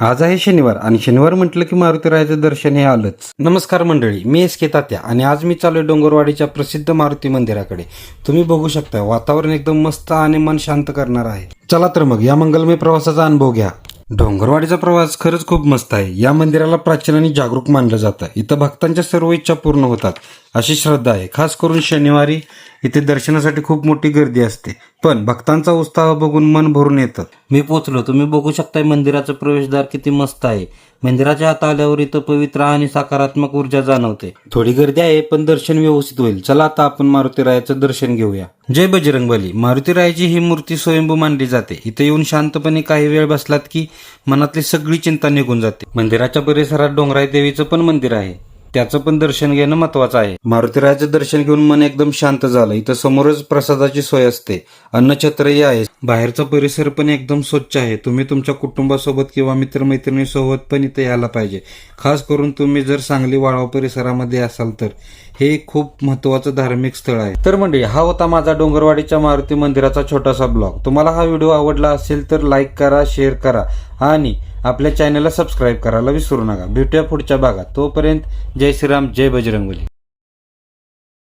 आज आहे शनिवार आणि शनिवार म्हटलं की मारुतीरायाचं दर्शन हे आलंच. नमस्कार मंडळी मी एस के तात्या आणि आज मी चालू डोंगरवाडीच्या प्रसिद्ध मारुती मंदिराकडे. तुम्ही बघू शकता वातावरण एकदम मस्त आणि मन शांत करणार आहे. चला तर मग या मंगलमय प्रवासाचा अनुभव घ्या. डोंगरवाडीचा प्रवास खरंच खूप मस्त आहे. या मंदिराला प्राचीन आणि जागरूक मानलं जातं. इथं भक्तांच्या सर्व इच्छा पूर्ण होतात. अशी श्रद्धा आहे. खास करून शनिवारी इथे दर्शनासाठी खूप मोठी गर्दी असते. पण भक्तांचा उत्साह बघून मन भरून येतं. मी पोचलो. तुम्ही बघू शकताय मंदिराचं प्रवेशद्वार किती मस्त आहे. मंदिराच्या आत आल्यावर इथं पवित्र आणि सकारात्मक ऊर्जा जाणवते. थोडी गर्दी आहे पण दर्शन व्यवस्थित होईल. चला आता आपण मारुतीरायाचं दर्शन घेऊया. जय बजरंगबली. मारुतीरायाची ही मूर्ती स्वयंभू मानली जाते. इथे येऊन शांतपणे काही वेळ बसलात की मनातली सगळी चिंता निघून जाते. मंदिराच्या परिसरात डोंगराई देवीचं पण मंदिर आहे. त्याचं पण दर्शन घेणं महत्वाचं आहे. मारुतीरायाचं दर्शन घेऊन मन एकदम शांत झालं. इथं समोरच प्रसादाची सोय असते. अन्नछत्रही आहे. बाहेरचा परिसर पण एकदम स्वच्छ आहे. तुम्ही तुमच्या कुटुंबासोबत किंवा मित्रमैत्रिणीसोबत पण इथे यायला पाहिजे. खास करून तुम्ही जर सांगली वाळवा परिसरामध्ये असाल तर. हे खूप महत्वाचं धार्मिक स्थळ आहे. तर म्हणजे हा होता माझा डोंगरवाडीच्या मारुती मंदिराचा छोटासा ब्लॉग. तुम्हाला हा व्हिडिओ आवडला असेल तर लाईक करा शेअर करा. आणि आपल्या चॅनलला सबस्क्राईब करायला विसरू नका. भेटूया पुढच्या भागात. तोपर्यंत जय श्रीराम जय बजरंगबली.